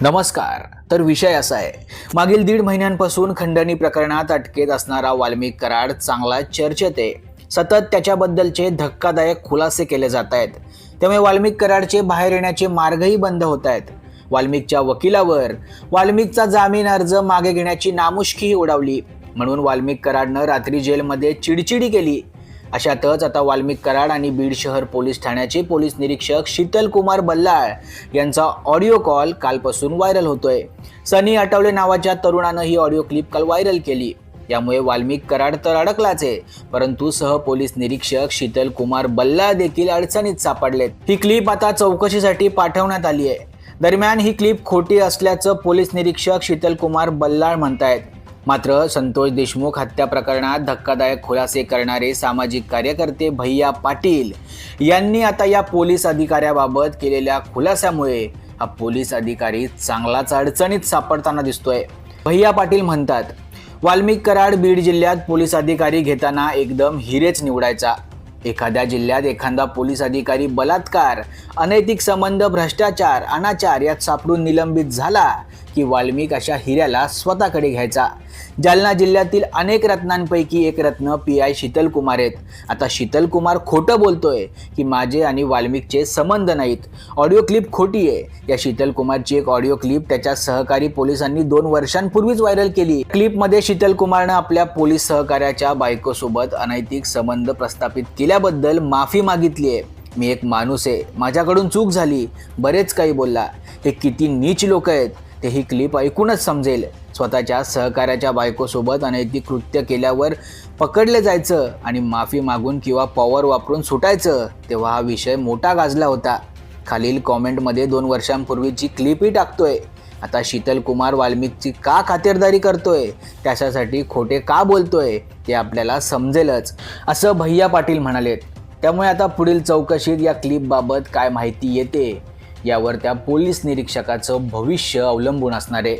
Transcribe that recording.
नमस्कार. तर विषय असा आहे. मागील दीड महिन्यांपासून खंडणी प्रकरणात अटकेत असणारा वाल्मिक कराड चांगला चर्चेत आहे. सतत त्याच्याबद्दलचे धक्कादायक खुलासे केले जात आहेत. त्यामुळे वाल्मिक कराडचे बाहेर येण्याचे मार्गही बंद होत आहेत. वाल्मिकच्या वकिलावर वाल्मिकचा जामीन अर्ज मागे घेण्याची नामुष्कीही उडावली. म्हणून वाल्मिक कराडनं रात्री जेलमध्ये चिडचिडी केली. अशातच आता वाल्मिक कराड आणि बीड शहर पोलीस ठाण्याचे पोलीस निरीक्षक शीतल कुमार बल्लाळ यांचा ऑडिओ कॉल कालपासून व्हायरल होतोय. सनी आठवले नावाच्या तरुणानं ही ऑडिओ क्लिप काल व्हायरल केली. यामुळे वाल्मिक कराड तर अडकलाच आहे परंतु सह पोलीस निरीक्षक शीतल कुमार बल्लाळ देखील अडचणीत सापडलेत. ही क्लिप आता चौकशीसाठी पाठवण्यात आली आहे दरम्यान ही क्लिप खोटी असल्याचं पोलीस निरीक्षक शीतल कुमार बल्लाळ म्हणतायत. मात्र संतोष देशमुख हत्या प्रकरणात धक्कादायक खुलासे करणारे सामाजिक कार्यकर्ते भैया पाटील यांनी आता या पोलीस अधिकाऱ्याबाबत केलेल्या खुलासामुळे हा पोलीस अधिकारी चांगलाच अडचणीत सापडताना दिसतोय. भैया पाटील म्हणतात वाल्मिक कराड बीड जिल्ह्यात पोलीस अधिकारी घेताना एकदम हिरेच निवडायचा. एखाद्या जिल्ह्यात एखादा पोलीस अधिकारी बलात्कार अनैतिक संबंध भ्रष्टाचार अनाचार यात सापडून निलंबित झाला. की वाल्मिक अशा हिऱ्याला स्वतःकडे घ्यायचा. जालना जिल्ह्यातील अनेक रत्नांपैकी एक रत्न पी आय शीतल कुमार आहेत. आता शीतल कुमार खोटं बोलतोय की माझे आणि वाल्मिकचे संबंध नाहीत. ऑडिओ क्लिप खोटी आहे. या शीतल कुमारची एक ऑडिओ क्लिप त्याच्या सहकारी पोलिसांनी दोन वर्षांपूर्वीच व्हायरल केली. क्लिपमध्ये शीतल कुमारनं आपल्या पोलीस सहकार्याच्या बायकोसोबत अनैतिक संबंध प्रस्थापित केल्याबद्दल माफी मागितली आहे. मी एक माणूस आहे. माझ्याकडून चूक झाली. बरेच काही बोलला. हे किती नीच लोक आहेत. ते ही क्लिप ऐकूनच समजेल. स्वतःच्या सहकार्याच्या बायकोसोबत अनैतिक कृत्य केल्यावर पकडले जायचं आणि माफी मागून किंवा पॉवर वापरून सुटायचं तेव्हा हा विषय मोठा गाजला होता. खालील कॉमेंटमध्ये दोन वर्षांपूर्वीची क्लिपही टाकतोय. आता शीतल कुमार वाल्मिकची का खातिरदारी करतोय? त्याच्यासाठी खोटे का बोलतोय? ते आपल्याला समजेलच. असं भैया पाटील म्हणालेत. त्यामुळे आता पुढील चौकशीत या क्लिपबाबत काय माहिती येते? यावर त्या पोलीस निरीक्षकाचं भविष्य अवलंबून असणार आहे.